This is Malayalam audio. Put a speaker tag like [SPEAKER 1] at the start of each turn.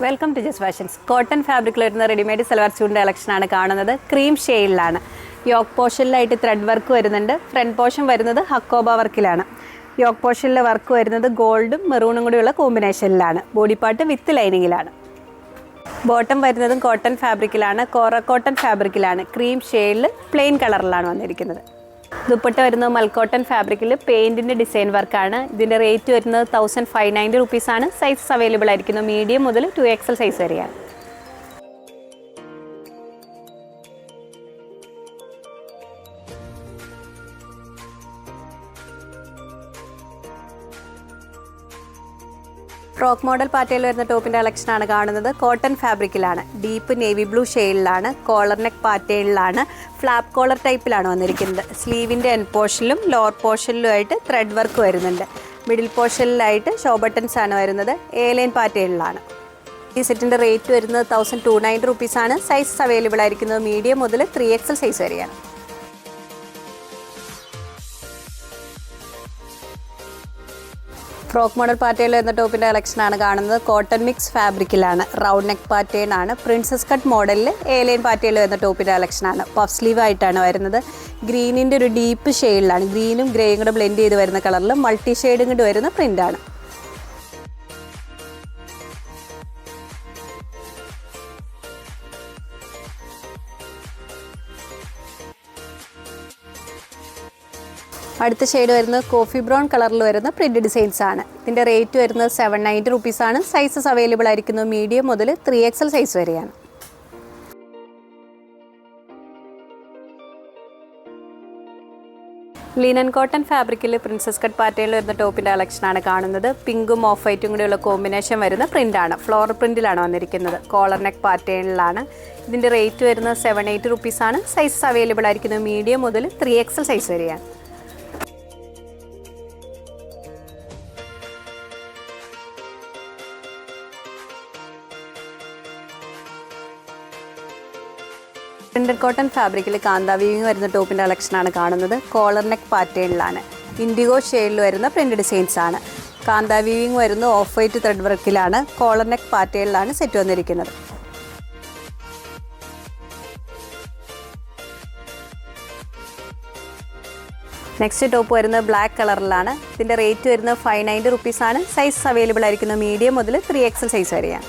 [SPEAKER 1] Welcome to Jas fashions cotton ഫാബ്രിക്കിൽ വരുന്ന റെഡിമെയ്ഡ് സൽവാർ സ്യൂട്ടിന്റെ കളക്ഷനാണ് കാണുന്നത്. ക്രീം ഷെയ്ഡിലാണ് യോക്ക് പോർഷനിലായിട്ട് ത്രെഡ് വർക്ക് വരുന്നുണ്ട്. ഫ്രണ്ട് പോർഷൻ വരുന്നത് ഹക്കോബ വർക്കിലാണ് യോക്ക് പോർഷനിലെ വർക്ക് വരുന്നത് ഗോൾഡും മെറൂണും കൂടിയുള്ള കോമ്പിനേഷനിലാണ് ബോഡി പാർട്ട് വിത്ത് ലൈനിങ്ങിലാണ് ബോട്ടം വരുന്നതും കോട്ടൺ ഫാബ്രിക്കിലാണ് കോറ കോട്ടൺ ഫാബ്രിക്കിലാണ് ക്രീം ഷെയ്ഡിൽ പ്ലെയിൻ കളറിലാണ് വന്നിരിക്കുന്നത്. ദുപ്പട്ട വരുന്നത് മൽക്കോട്ടൺ ഫാബ്രിക്കിൽ പെയിന്റിന്റെ ഡിസൈൻ വർക്കാണ് ഇതിന്റെ റേറ്റ് വരുന്നത് തൗസൻഡ് ഫൈവ് നയന്റി റുപ്പീസാണ് സൈസ് അവൈലബിൾ ആയിരിക്കുന്നു. മീഡിയം മുതൽ ടു എക്സൽ സൈസ് വരെയാണ്. ഫ്രോക്ക് മോഡൽ പാറ്റയിൽ വരുന്ന ടോപ്പിന്റെ കളക്ഷനാണ് കാണുന്നത്. കോട്ടൺ ഫാബ്രിക്കിലാണ്. ഡീപ്പ് നേവി ബ്ലൂ ഷെയ്ഡിലാണ്. കോളർ നെക്ക് പാറ്റേണിലാണ്. ഫ്ലാപ്പ് കോളർ ടൈപ്പിലാണ് വന്നിരിക്കുന്നത്. സ്ലീവിന്റെ എൻ പോർഷനിലും ലോവർ പോർഷനിലുമായിട്ട് ത്രെഡ് വർക്ക് വരുന്നുണ്ട്. മിഡിൽ പോർഷനിലായിട്ട് ഷോ ബട്ടൺസ് ആണ് വരുന്നത്. എ ലൈൻ പാറ്റേണിലാണ്. ഈ സെറ്റിന്റെ റേറ്റ് വരുന്നത് തൗസൻഡ് ടു നയന്റി റുപ്പീസാണ് സൈസ് അവൈലബിൾ ആയിരിക്കുന്നത്. മീഡിയം മുതൽ ത്രീ എക്സൽ സൈസ് വരെയാണ്. ഫ്രോക്ക് മോഡൽ പാറ്റേണിൽ എന്ന ടോപ്പിന്റെ കളക്ഷനാണ് കാണുന്നത്. കോട്ടൺ മിക്സ് ഫാബ്രിക്കിലാണ് റൗണ്ട് നെക്ക് പാറ്റേൺ ആണ്. പ്രിൻസസ് കട്ട് മോഡലിൽ ഏലൈൻ ലൈൻ പാറ്റേണിൽ വരുന്ന ടോപ്പിന്റെ കളക്ഷനാണ് പഫ് സ്ലീവ് ആയിട്ടാണ് വരുന്നത്. ഗ്രീനിന്റെ ഒരു ഡീപ്പ് ഷെയ്ഡിലാണ് ഗ്രീനും ഗ്രേയും കൂടെ ബ്ലെൻഡ് ചെയ്ത് വരുന്ന കളറിൽ മൾട്ടി ഷെയ്ഡും കൂടി വരുന്ന പ്രിന്റാണ് അടുത്ത ഷെയ്ഡ് വരുന്നത് കോഫി ബ്രൗൺ കളറിൽ വരുന്ന പ്രിന്റ് ഡിസൈൻസ് ആണ്. ഇതിന്റെ റേറ്റ് വരുന്നത് സെവൻ നയന്റി റുപ്പീസ് ആണ്. സൈസസ് അവൈലബിൾ ആയിരിക്കുന്നത് മീഡിയം മുതൽ ത്രീ എക്സൽ സൈസ് വരെയാണ്. ലിനൻ കോട്ടൺ ഫാബ്രിക്കിൽ പ്രിൻസസ് കട്ട് പാറ്റേണിൽ വരുന്ന ടോപ്പിന്റെ കളക്ഷനാണ് കാണുന്നത്. പിങ്കും ഓഫ് വൈറ്റും കൂടിയുള്ള കോമ്പിനേഷൻ വരുന്ന പ്രിന്റാണ് ഫ്ലോർ പ്രിന്റിലാണ് വന്നിരിക്കുന്നത്. കോളർ നെക്ക് പാറ്റേണിലാണ് ഇതിന്റെ റേറ്റ് വരുന്നത് സെവൻ എയ്റ്റ് റുപ്പീസാണ് സൈസസ് അവൈലബിൾ ആയിരിക്കുന്നത് മീഡിയം മുതൽ ത്രീ എക്സൽ സൈസ് വരെയാണ്. പ്രിന്റഡ് കോട്ടൺ ഫാബ്രിക്കിൽ കാന്താ വീവിങ് വരുന്ന ടോപ്പിന്റെ കളക്ഷനാണ് കാണുന്നത്. കോളർ നെക്ക് പാറ്റേണിലാണ് ഇൻഡിഗോ ഷെയ്ഡിൽ വരുന്ന പ്രിന്റ് ഡിസൈൻസ് ആണ്. കാന്താ വീവിങ് വരുന്ന ഓഫ് വൈറ്റ് ത്രെഡ് വർക്കിലാണ് കോളർ നെക്ക് പാറ്റേണിലാണ് സെറ്റ് വന്നിരിക്കുന്നത്. നെക്സ്റ്റ് ടോപ്പ് വരുന്നത് ബ്ലാക്ക് കളറിലാണ്. ഇതിന്റെ റേറ്റ് വരുന്നത് ഫൈവ് നയന്റി റുപ്പീസാണ് സൈസ് അവൈലബിൾ ആയിരിക്കുന്നത് മീഡിയം മുതൽ ത്രീ എക്സൽ സൈസ് വരെയാണ്.